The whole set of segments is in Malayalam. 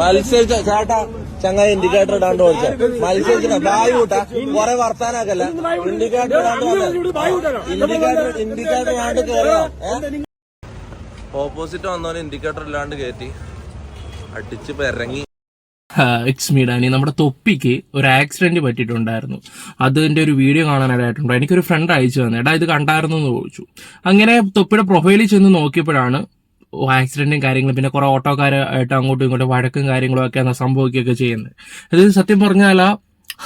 മത്സരിച്ച ചേട്ടാ ചങ്ങായി ഇൻഡിക്കേറ്റർ ഇടാണ്ട് ഓടിച്ച. മത്സരിച്ചിട്ട ബായ് കൂട്ടാ കൊറേ വർത്താനാക്കല്ല ഇൻഡിക്കേറ്റർ ഇടാണ്ട് ഇൻഡിക്കേറ്റർ ഇൻഡിക്കേറ്റർ ഇടാണ്ട് കേറിയോ? ഓപ്പോസിറ്റ് വന്നവന് ഇൻഡിക്കേറ്റർ ഇല്ലാണ്ട് കയറ്റി അടിച്ച് ഇറങ്ങി മീ മീഡാനി നമ്മുടെ തൊപ്പിക്ക് ഒരു ആക്സിഡന്റ് പറ്റിയിട്ടുണ്ടായിരുന്നു. അതിന്റെ ഒരു വീഡിയോ കാണാനായിട്ടുണ്ടോ എനിക്കൊരു ഫ്രണ്ട് അയച്ചു തന്നെ. എടാ ഇത് കണ്ടായിരുന്നു എന്ന് ചോദിച്ചു. അങ്ങനെ തൊപ്പിയുടെ പ്രൊഫൈലിൽ ചെന്ന് നോക്കിയപ്പോഴാണ് ആക്സിഡന്റും കാര്യങ്ങളും പിന്നെ കുറെ ഓട്ടോക്കാരായിട്ട് അങ്ങോട്ടും ഇങ്ങോട്ടും വഴക്കും കാര്യങ്ങളും ഒക്കെ സംഭവിക്കുകയൊക്കെ ചെയ്യുന്നത്. ഇത് സത്യം പറഞ്ഞാൽ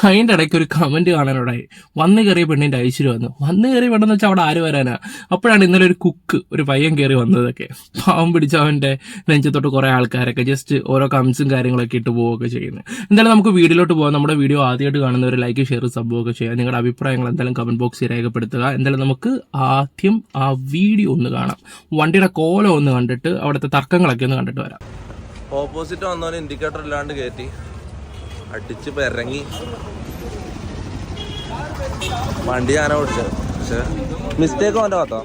അതിന്റെ ഇടയ്ക്ക് ഒരു കമന്റ് കാണാനുണ്ടായി വന്ന് കയറിയ പെണ്ണിന്റെ ഐശ്വര്യം വന്നു. വന്ന് കയറിയ പെണ്ണെന്ന് വെച്ചാൽ അവിടെ ആര് വരാനാ? അപ്പോഴാണ് ഇന്നലെ ഒരു കുക്ക് ഒരു പയ്യൻ കയറി വന്നതൊക്കെ. പാവം പിടിച്ച അവന്റെ നെഞ്ചത്തോട്ട് കുറേ ആൾക്കാരൊക്കെ ജസ്റ്റ് ഓരോ കംസും കാര്യങ്ങളൊക്കെ ഇട്ട് പോവുകയൊക്കെ ചെയ്യുന്നത് എന്തായാലും നമുക്ക് വീഡിയോയിലോട്ട് പോകാം നമ്മുടെ വീഡിയോ ആദ്യമായിട്ട് കാണുന്നവർ ലൈക്ക് ഷെയർ സംഭവമൊക്കെ ചെയ്യുക. നിങ്ങളുടെ അഭിപ്രായങ്ങൾ എന്തായാലും കമന്റ് ബോക്സിൽ രേഖപ്പെടുത്തുക. എന്തായാലും നമുക്ക് ആദ്യം ആ വീഡിയോ ഒന്ന് കാണാം. വണ്ടിയുടെ കോലം ഒന്ന് കണ്ടിട്ട് അവിടുത്തെ തർക്കങ്ങളൊക്കെ ഒന്ന് കണ്ടിട്ട് വരാം. ഓപ്പോസിറ്റ് വന്നവന് ഇൻഡിക്കേറ്റർ ഇല്ലാണ്ട് കയറ്റി അടിച്ച് പിറങ്ങി വണ്ടി ഞാനാ ഓടിച്ചത്. പക്ഷെ മിസ്റ്റേക്ക് അവന്റെ ഭാഗത്തോ?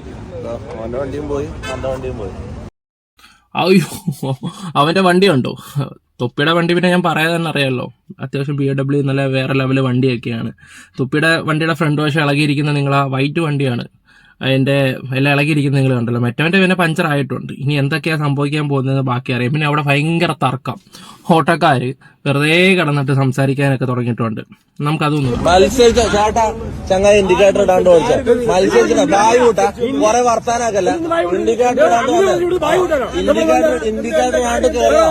അവന്റെ വണ്ടിയും പോയി എന്റെ വണ്ടിയും പോയി. അയ്യോ അവന്റെ വണ്ടി ഉണ്ടോ തൊപ്പിയുടെ വണ്ടി പിന്നെ ഞാൻ പറയാതെ അറിയാമല്ലോ അത്യാവശ്യം ബി ഡബ്ല്യു നല്ല വേറെ ലെവൽ വണ്ടിയൊക്കെയാണ്. തൊപ്പിയുടെ വണ്ടിയുടെ ഫ്രണ്ട് വശം ഇളകിയിരിക്കുന്ന നിങ്ങൾ ആ വൈറ്റ് വണ്ടിയാണ്. അതിന്റെ എല്ലാം ഇളകിയിരിക്കുന്ന നിങ്ങൾ കണ്ടല്ലോ. മറ്റവന്റെ പിന്നെ പഞ്ചർ ആയിട്ടുണ്ട്. ഇനി എന്തൊക്കെയാണ് സംഭവിക്കാൻ പോകുന്നത് ബാക്കി അറിയാം. പിന്നെ അവിടെ ഭയങ്കര തർക്കം. ഓട്ടോക്കാര് വെറുതെ കിടന്നിട്ട് സംസാരിക്കാനൊക്കെ തുടങ്ങിയിട്ടുണ്ട്. നമുക്കതൊന്നും മത്സരിച്ച ചേട്ടാ ചങ്ങായി ഇൻഡിക്കേറ്റർ ഇടാണ്ട് ഓടിച്ച. മത്സരിച്ചിട്ട ബായ് കൂട്ടാ. കൊറേ വർത്താനാക്കല്ല ഇൻഡിക്കേറ്റർ ഇടാണ്ട് ഇൻഡിക്കേറ്റർ ഇൻഡിക്കേറ്റർ ഇടാണ്ട് കേറിയോ?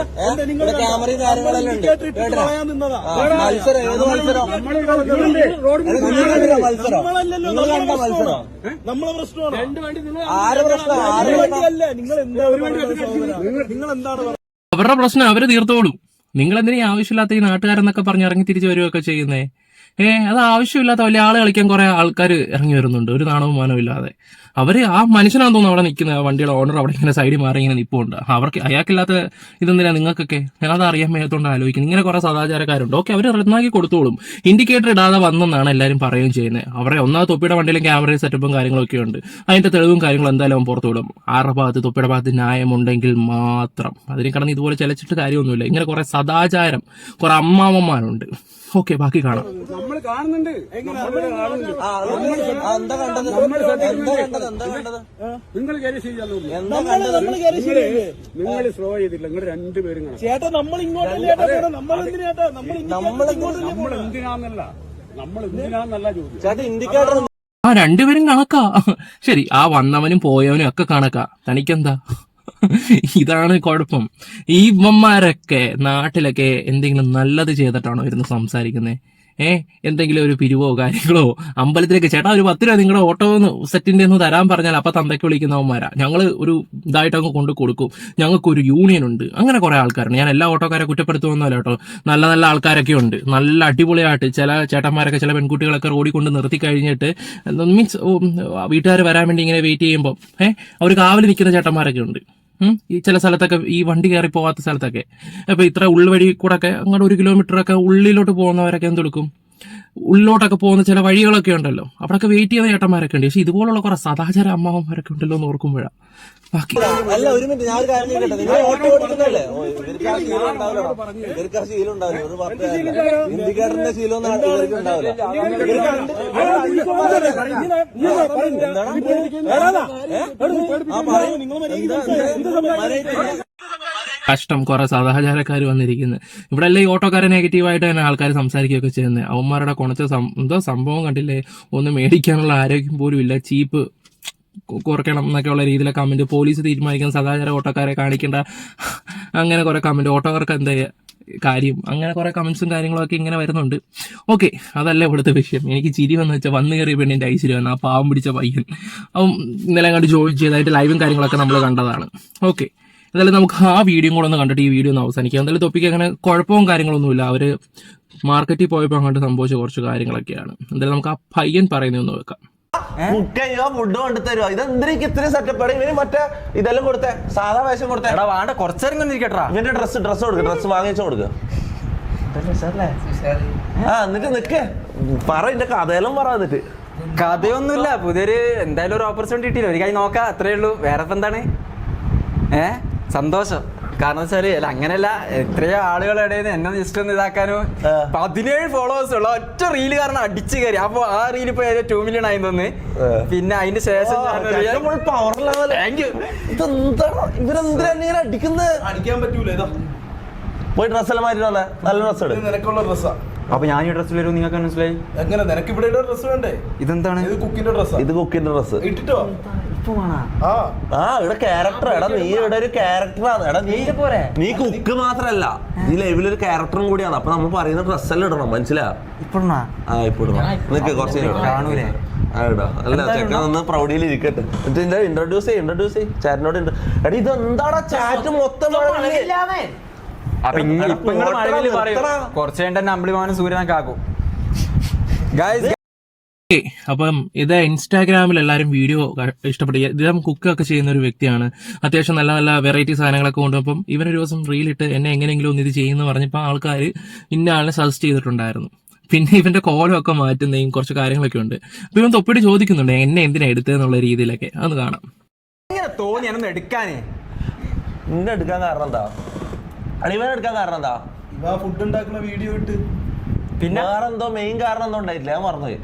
ഇവിടെ ക്യാമറയും കാര്യങ്ങളെല്ലാം ഉണ്ട്. കേട്ടോ മത്സരം. ഏത് മത്സരം? നിങ്ങൾ കണ്ടില്ല മത്സരം? നിങ്ങൾ കണ്ട മത്സരം? ആര് പ്രശ്നം. ആര് പ്രശ്നം അല്ല? നിങ്ങൾ എന്താ നിങ്ങൾ എന്താണ് അവരുടെ പ്രശ്നം അവർ തീർത്തോളൂ. നിങ്ങൾ എന്തിനാ ആവശ്യമില്ലാത്ത ഈ നാട്ടുകാരെന്നൊക്കെ പറഞ്ഞ് ഇറങ്ങി തിരിച്ചു വരികയൊക്കെ ചെയ്യുന്നേ? ഏഹ് അത് ആവശ്യമില്ലാത്ത വലിയ ആൾ കളിക്കാൻ കുറെ ആൾക്കാർ ഇറങ്ങി വരുന്നുണ്ട്. ഒരു നാണവും മാനവും ഇല്ലാതെ. അവർ ആ മനുഷ്യനാണെന്ന് തോന്നുന്നു അവിടെ നിൽക്കുന്നത് വണ്ടിയുടെ ഓണർ അവിടെ ഇങ്ങനെ സൈഡിൽ മാറി ഇങ്ങനെ നിപ്പുണ്ട്. അവർക്ക് അയാൾക്കില്ലാത്ത ഇതെന്തിനാ നിങ്ങൾക്കൊക്കെ? ഞാനത് അറിയാൻ മേലത്തോണ്ട് ആലോചിക്കുന്നത് ഇങ്ങനെ കുറെ സദാചാരക്കാരുണ്ട്. ഓക്കെ അവർ റദ്ദാക്കി കൊടുത്തോളും. ഇൻഡിക്കേറ്റർ ഇടാതെ വന്നെന്നാണ് എല്ലാവരും പറയുകയും ചെയ്യുന്നത്. അവരെ ഒന്നാമത് തൊപ്പിയുടെ വണ്ടിയിലും ക്യാമറയും സെറ്റപ്പും കാര്യങ്ങളൊക്കെ ഉണ്ട്. അതിന്റെ തെളിവും കാര്യങ്ങളും എന്തായാലും അവൻ പുറത്തു വിടും. ആരുടെ ഭാഗത്ത് തൊപ്പിയുടെ ഭാഗത്ത് ന്യായമുണ്ടെങ്കിൽ മാത്രം. അതിനെ കടന്ന് ഇതുപോലെ ചലച്ചിട്ട് കാര്യമൊന്നുമില്ല. ഇങ്ങനെ കുറെ സദാചാരം കുറെ അമ്മാവന്മാരുണ്ട്. ഓക്കെ ബാക്കി കാണാം. നമ്മൾ കാണുന്നുണ്ട്. നിങ്ങൾ കയറി നിങ്ങൾ സ്ലോ ചെയ്തില്ല നിങ്ങൾ രണ്ടുപേരും ചേട്ടാ നമ്മൾ ഇങ്ങോട്ടല്ലേ നമ്മൾ എന്തിനാ നമ്മൾ നമ്മളെ നമ്മൾ എന്തിനാന്നല്ല. നമ്മൾ എന്തിനാന്നല്ല ചോദ്യം. ചേട്ടാ ഇൻഡിക്കേറ്റർ ആ രണ്ടുപേരും കണക്കാ. ശരി ആ വന്നവനും പോയവനും ഒക്കെ കണക്കാ. തനിക്കെന്താ? ഇതാണ് കുഴപ്പം. ഈ ഇവന്മാരൊക്കെ നാട്ടിലൊക്കെ എന്തെങ്കിലും നല്ലത് ചെയ്തിട്ടാണോ ഇരുന്ന് സംസാരിക്കുന്നത് ഏ? എന്തെങ്കിലും ഒരു പിരിവോ കാര്യങ്ങളോ? അമ്പലത്തിലേക്ക് ചേട്ടാ ഒരു പത്ത് രൂപ നിങ്ങളുടെ ഓട്ടോ ഒന്ന് സെറ്റിന്റെ ഒന്ന് തരാൻ പറഞ്ഞാൽ അപ്പം തന്തയ്ക്ക് വിളിക്കുന്നവന്മാരാ. ഞങ്ങൾ ഒരു ഇതായിട്ട് അങ്ങ് കൊണ്ട് കൊടുക്കും. ഞങ്ങൾക്ക് ഒരു യൂണിയൻ ഉണ്ട്. അങ്ങനെ കുറേ ആൾക്കാരുണ്ട്. ഞാൻ എല്ലാ ഓട്ടോക്കാരെ കുറ്റപ്പെടുത്തുമെന്നല്ല കേട്ടോ. നല്ല നല്ല ആൾക്കാരൊക്കെ ഉണ്ട്. നല്ല അടിപൊളിയായിട്ട് ചില ചേട്ടന്മാരൊക്കെ ചില പെൺകുട്ടികളൊക്കെ റോഡിൽ കൊണ്ട് നിർത്തി കഴിഞ്ഞിട്ട് മീൻസ് വീട്ടുകാർ വരാൻ വേണ്ടി ഇങ്ങനെ വെയിറ്റ് ചെയ്യുമ്പോൾ ഏഹ് അവർ കാവൽ നിൽക്കുന്ന ചേട്ടന്മാരൊക്കെ ഉണ്ട്. ഈ ചില സ്ഥലത്തൊക്കെ ഈ വണ്ടി കയറി പോവാത്ത സ്ഥലത്തൊക്കെ. അപ്പൊ ഇത്ര ഉൾവഴി കൂടെ ഒക്കെ അങ്ങോട്ട് ഒരു കിലോമീറ്റർ ഒക്കെ ഉള്ളിലോട്ട് പോകുന്നവരൊക്കെ എന്തെടുക്കും ഉള്ളിലോട്ടൊക്കെ പോകുന്ന ചില വഴികളൊക്കെ ഉണ്ടല്ലോ. അവിടെയൊക്കെ വെയിറ്റ് ചെയ്യുന്ന ഏട്ടന്മാരൊക്കെ ഉണ്ട്. പക്ഷെ ഇതുപോലുള്ള കുറെ സദാചാര അമ്മാവന്മാരൊക്കെ ഉണ്ടല്ലോ എന്ന് ഓർക്കുമ്പോഴാണ് ബാക്കി അല്ല ഒരു മിനിറ്റ് ഞാൻ ഒരു കാര്യം നിങ്ങൾ ഓട്ടോ ഓടിക്കുന്നല്ലേ ഓ, ഇവർക്ക് ആ ശീലം ഉണ്ടാവില്ല ഇവർക്ക് ആ ശീലം ഉണ്ടാവില്ല. ഇവർ പറഞ്ഞ ഇൻഡിക്കേറ്ററിന്റെ ശീലം ഒന്നും ഇവർക്ക് ഉണ്ടാവില്ല. കഷ്ടം. കുറെ സദാചാരക്കാർ വന്നിരിക്കുന്നത് ഇവിടെ അല്ലേ ഈ ഓട്ടോക്കാരെ നെഗറ്റീവായിട്ട് തന്നെ ആൾക്കാർ സംസാരിക്കുകയൊക്കെ ചെയ്യുന്നത്. അവന്മാരുടെ കുണച്ച എന്തോ സംഭവം കണ്ടില്ലേ? ഒന്ന് മേടിക്കാനുള്ള ആരോഗ്യം പോലും ഇല്ല. ചീപ്പ് കുറയ്ക്കണം എന്നൊക്കെയുള്ള രീതിയിലെ കമന്റ് പോലീസ് തീരുമാനിക്കുന്ന സദാചാര ഓട്ടോക്കാരെ കാണിക്കേണ്ട. അങ്ങനെ കുറെ കമന്റ് ഓട്ടോക്കാർക്ക് എന്താ കാര്യം അങ്ങനെ കുറെ കമന്റ്സും കാര്യങ്ങളൊക്കെ ഇങ്ങനെ വരുന്നുണ്ട്. ഓക്കെ അതല്ല ഇവിടുത്തെ വിഷയം. എനിക്ക് ചിരി വന്ന് വെച്ചാൽ വന്നു കയറിയ പെണ്ണിന്റെ ഐശ്വര്യം ആ പാവം പിടിച്ച പയ്യൻ. അവൻ ഇന്നലെ കണ്ട് ജോയിൻ ചെയ്തതായിട്ട് ലൈവും കാര്യങ്ങളൊക്കെ നമ്മൾ കണ്ടതാണ്. ഓക്കെ എന്തായാലും നമുക്ക് ആ വീഡിയോ കൂടെ ഒന്ന് കണ്ടിട്ട് ഈ വീഡിയോ ഒന്ന് അവസാനിക്കാം. എന്തായാലും തൊപ്പിക്ക് അങ്ങനെ കുഴപ്പവും കാര്യങ്ങളൊന്നുമില്ല അവർ മാർക്കറ്റിൽ പോയപ്പോൾ അങ്ങോട്ട് സംഭവിച്ച കുറച്ച് കാര്യങ്ങളൊക്കെയാണ്. എന്തായാലും നമുക്ക് ആ പയ്യൻ പറയുന്നതൊന്ന് വെക്കാം. കുക്ക് ഫുഡോ കൊണ്ട് തരുവ? തരുമോ ഇതെന്തിനേക്ക് ഇത്രയും സെറ്റപ്പ് ഇവന് മറ്റേ ഇതെല്ലാം കൊടുത്തേ. സാധാ വേഷം കൊടുത്തേ. എടാ വാണ്ട കുറച്ചേരം കൊണ്ടിരിക്കട്ടാ ഇവന്റെ ഡ്രസ് ഡ്രസ് കൊടുക്കുക ഡ്രസ് വാങ്ങിച്ചു കൊടുക്കുക ആ എന്നിട്ട് നിക്ക്. പറ എന്റെ കഥയെല്ലാം പറ എന്നിട്ട്. കഥയൊന്നുമില്ല പുതിയൊരു എന്തായാലും ഒരു ഓപ്പർച്യൂണിറ്റി കിട്ടിയില്ല. ഒരു കാര്യം നോക്കാം അത്രേ ഉള്ളൂ. വേറെ എന്താണ്? ഏ? സന്തോഷം. കാരണം വെച്ചാൽ അല്ല അങ്ങനെയല്ല എത്രയോ ആളുകളുടെ ഇടയിൽ നിന്ന് എന്നെ ജസ്റ്റ് ഒന്ന് ഇതാക്കാനും. പതിനേഴ് ഫോളോവേഴ്സ് ഉള്ള ഒറ്റ റീൽ കാരണം അടിച്ചു കയറി. അപ്പൊ ആ റീൽ ഇപ്പൊ ടു മില്യൺ ആയി തന്നെ പിന്നെ അതിന്റെ ശേഷം അടിക്കാൻ പറ്റൂല പോയി മാറ്റി നല്ല ഡ്രസ് നിനക്കുള്ള ഡ്രസ്സാ അപ്പൊ ഞാൻ ഈ ഡ്രസ്സിൽ വരും നിങ്ങൾക്ക് മനസ്സിലായി? എങ്ങനെ? നിനക്ക് ഇവിടെ ഡ്രസ്സ് ഡ്രസ് വേണ്ടേ? ഇതെന്താണ്? ഇത് കുക്കിന്റെ ഡ്രസ്സാ ഇത് കുക്കിന്റെ ഡ്രസ് ഇട്ടിട്ടോ? ആ. ഇവിടെ ക്യാരക്ടർ എടാ നീ ഇവിടെ ഒരു ക്യാരക്ടറാണ് എടാ നീ? നീ കുക്ക് മാത്രല്ല. നീ ലൈവിൽ ഒരു ക്യാരക്ടറും കൂടിയാണ്. അപ്പൊ നമ്മൾ പറയുന്ന ഡ്രസ്സെല്ലാം ഇടണം മനസ്സിലാ? ആ നിനക്ക് കുറച്ച്. കാണൂലേ? അല്ല ചെക്കൻ പ്രൗഢിയിൽ ഇരിക്കട്ടെ. എന്നിട്ട് ഇൻട്രൊഡ്യൂസ് ചെയ്യും ഇൻട്രൊഡ്യൂസ് ചെയ്യും. ചാറ്റിനോട് എടാ ഇത് എന്താടാ ചാറ്റ് മൊത്തം? അപ്പൊ ഇപ്പൊ കുറച്ച് കഴിഞ്ഞ അമ്പിളിമാനും സൂര്യനൊക്കെ ആക്കും. ഗൈസ് അപ്പം ഇത് ഇൻസ്റ്റാഗ്രാമിൽ എല്ലാവരും വീഡിയോ ഇഷ്ടപ്പെട്ടു ഇദ്ദേഹം കുക്കൊക്കെ ചെയ്യുന്ന ഒരു വ്യക്തിയാണ്. അത്യാവശ്യം നല്ല നല്ല വെറൈറ്റി സാധനങ്ങളൊക്കെ കൊണ്ടു അപ്പം ഇവനൊരു ദിവസം റീലിട്ട് എന്നെ എങ്ങനെയെങ്കിലും ഒന്ന് ഇത് ചെയ്യുന്നു പറഞ്ഞപ്പോൾ ആൾക്കാർ ഇന്ന ആളിനെ സജസ്റ്റ് ചെയ്തിട്ടുണ്ടായിരുന്നു. പിന്നെ ഇവന്റെ കോലമൊക്കെ മാറ്റുന്നതും കുറച്ച് കാര്യങ്ങളൊക്കെ ഉണ്ട്. അപ്പൊ ഇവൻ തൊപ്പിട്ട് ചോദിക്കുന്നുണ്ട് എന്നെ എന്തിനാ എടുത്തതെന്നുള്ള രീതിയിലൊക്കെ? അത് കാണാം. ഇങ്ങനെ തോന്നി ഞാനൊന്ന് എടുക്കാനേ? നിന്നെ എടുക്കാൻ കാരണം എന്താ? അടിവനെ എടുക്കാൻ കാരണം എന്താ? ഇവ ഫുഡ് ഉണ്ടാക്കുന്ന വീഡിയോ ഇട്ട്. പിന്നെ വേറെന്തോ മെയിൻ കാരണം എന്തോ ഉണ്ടായിട്ടില്ല ഞാൻ മറന്നുപോയി.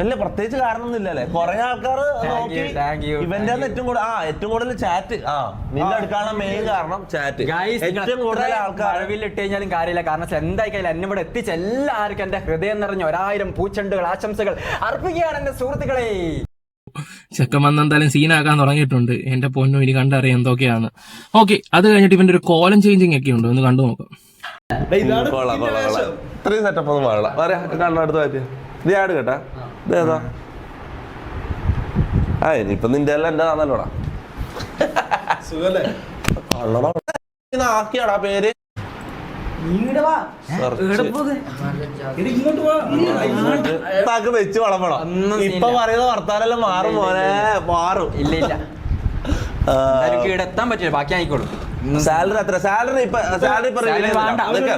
അല്ല പ്രത്യേകിച്ച് കാരണമൊന്നും ഇല്ലല്ലേ കുറെ ആൾക്കാർ നോക്കി ഇവന്റെ ഏറ്റവും കൂടുതൽ ആ ഏറ്റവും കൂടുതൽ ചാറ്റ് ആ നിന്റെ എടുക്കാനുള്ള മെയിൻ കാരണം ചാറ്റ് ഏറ്റവും കൂടുതൽ ആൾക്കാർ ഇട്ട് കഴിഞ്ഞാലും കാര്യമില്ല. കാരണം എന്തായി കഴിഞ്ഞാൽ എന്നെ ഇവിടെ എത്തിച്ച എല്ലാവർക്കും എന്റെ ഹൃദയം നിറഞ്ഞ ഒരായിരം പൂച്ചെണ്ടുകൾ ആശംസകൾ അർപ്പിക്കുകയാണ് എന്റെ സുഹൃത്തുക്കളെ. ചെക്കൻ വന്ന് എന്തായാലും സീനാക്കാൻ തുടങ്ങിയിട്ടുണ്ട്. എന്റെ പൊന്നു ഇനി കണ്ടറിയാം എന്തൊക്കെയാണ്. ഓക്കെ അത് കഴിഞ്ഞിട്ട് ഇവന്റെ ഒരു കോലം ചേഞ്ചിങ് ഒക്കെ ഉണ്ട്. ഒന്ന് കണ്ടു നോക്കാം. ഇത്രയും സെറ്റപ്പ് ഒന്നും പാടില്ല. പറയാ കണ്ണടുത്ത് പറ്റിയ ഇത് ആട് കേട്ടാ? ഇതേതാ? ആ ഇനിയിപ്പൊ നിന്റെ എല്ലാം എന്റെ ആണല്ലോടാ ആക്കിയാടാ പേര്. താക്ക് വെച്ച് ഒന്നും ഇപ്പൊ. പറയുന്ന വർത്താനെല്ലാം മാറും മോനെ മാറും. ഇല്ല ഇല്ല. എത്താൻ പറ്റില്ല. ബാക്കി ആയിക്കോളും. സാലറി അത്ര. സാലറി ഇപ്പൊ സാലറി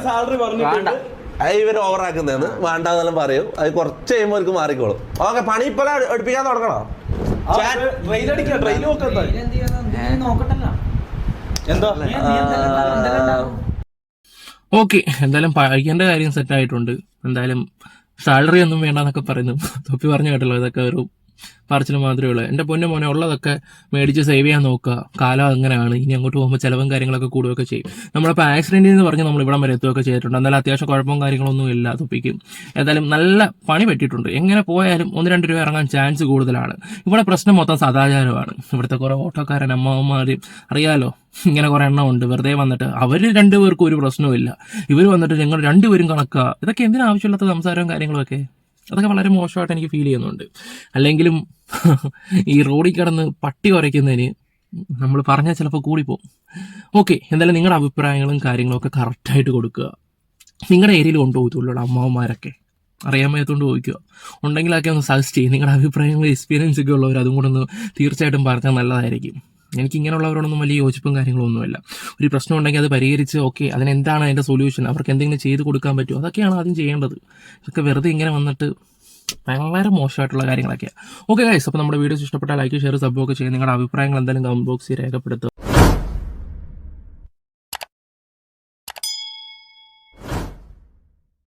സാലറി വേണ്ട. ഇവർ ഓവറാക്കുന്നതെന്ന് വേണ്ടാന്നെല്ലാം പറയും. അത് കുറച്ച് കഴിയുമ്പോൾ അവർക്ക് മാറിക്കോളും. ഓക്കെ പണി ഇപ്പൊ എടുപ്പിക്കാൻ തുടങ്ങണോ? ട്രെയിൻ അടിക്കാം ട്രെയിൻ നോക്കാം എന്താ ഓക്കെ എന്തായാലും പഠിക്കേണ്ട കാര്യം സെറ്റ് ആയിട്ടുണ്ട്. എന്തായാലും സാലറി ഒന്നും വേണ്ടെന്നൊക്കെ പറയുന്നു. തൊപ്പി പറഞ്ഞു കേട്ടല്ലോ ഇതൊക്കെ ഒരു പറച്ചിൽ മാത്രമേ ഉള്ളൂ. എന്റെ പൊന്നു മോനെ ഉള്ളതൊക്കെ മേടിച്ച് സേവ് ചെയ്യാൻ നോക്കുക. കാലം അങ്ങനെയാണ്. ഇനി അങ്ങോട്ട് പോകുമ്പോൾ ചിലവും കാര്യങ്ങളൊക്കെ കൂടുകയൊക്കെ ചെയ്യും. നമ്മളിപ്പോൾ ആക്സിഡന്റ് എന്ന് പറഞ്ഞ് നമ്മൾ ഇവിടം വരെ എത്തുകയൊക്കെ ചെയ്തിട്ടുണ്ട്. എന്നാലും അത്യാവശ്യം കുഴപ്പവും കാര്യങ്ങളൊന്നും ഇല്ല തൊപ്പിക്കും. ഏതായാലും നല്ല പണി പറ്റിയിട്ടുണ്ട്. എങ്ങനെ പോയാലും ഒന്ന് രണ്ട് രൂപ ഇറങ്ങാൻ ചാൻസ് കൂടുതലാണ്. ഇവിടെ പ്രശ്നം മൊത്തം സദാചാരമാണ്. ഇവിടുത്തെ കുറേ ഓട്ടോക്കാരൻ അമ്മാവന്മാരും അറിയാലോ? ഇങ്ങനെ കുറെ എണ്ണം ഉണ്ട്. വെറുതെ വന്നിട്ട് അവർ രണ്ടുപേർക്കും ഒരു പ്രശ്നവും ഇല്ല. ഇവർ വന്നിട്ട് ഞങ്ങൾ രണ്ടുപേരും കണക്കുക ഇതൊക്കെ എന്തിനാവശ്യമില്ലാത്ത സംസാരവും കാര്യങ്ങളൊക്കെ അതൊക്കെ വളരെ മോശമായിട്ട് എനിക്ക് ഫീൽ ചെയ്യുന്നുണ്ട്. അല്ലെങ്കിലും ഈ റോഡിൽ കിടന്ന് പട്ടി കുറയ്ക്കുന്നതിന് നമ്മൾ പറഞ്ഞാൽ ചിലപ്പോൾ കൂടിപ്പോകും ഓക്കെ എന്തായാലും നിങ്ങളുടെ അഭിപ്രായങ്ങളും കാര്യങ്ങളും ഒക്കെ കറക്റ്റായിട്ട് കൊടുക്കുക. നിങ്ങളുടെ ഏരിയയിൽ കൊണ്ടുപോകത്തുള്ളൂ അമ്മാവന്മാരൊക്കെ. അറിയാൻ വയ്യാത്തോണ്ട് ചോദിക്കുക. ഉണ്ടെങ്കിലൊക്കെ ഒന്ന് സജസ്റ്റ് ചെയ്യും. നിങ്ങളുടെ അഭിപ്രായങ്ങളും എക്സ്പീരിയൻസ് ഒക്കെ ഉള്ളവർ അതും കൂടെ ഒന്ന് തീർച്ചയായിട്ടും പറഞ്ഞാൽ നല്ലതായിരിക്കും. എനിക്ക് ഇങ്ങനെയുള്ളവരോടൊന്നും വലിയ യോജിപ്പും കാര്യങ്ങളും ഒന്നുമില്ല ഒരു പ്രശ്നം ഉണ്ടെങ്കിൽ അത് പരിഹരിച്ച് ഓക്കെ അതിനെന്താണ് അതിന്റെ സൊല്യൂഷൻ? അവർക്ക് എന്തെങ്കിലും ചെയ്ത് കൊടുക്കാൻ പറ്റുമോ? അതൊക്കെയാണ് ആദ്യം ചെയ്യേണ്ടത്. ഇതൊക്കെ വെറുതെ ഇങ്ങനെ വന്നിട്ട് വളരെ മോശമായിട്ടുള്ള കാര്യങ്ങളൊക്കെയാണ് ഓക്കെ ഗൈസ് അപ്പോൾ നമ്മുടെ വീഡിയോസ് ഇഷ്ടപ്പെട്ടാൽ ലൈക്ക് ഷെയർ സബ്ബോ ഒക്കെ ചെയ്യുക. നിങ്ങളുടെ അഭിപ്രായങ്ങൾ എന്തായാലും കമന്റ് ബോക്സിൽ രേഖപ്പെടുത്തുക.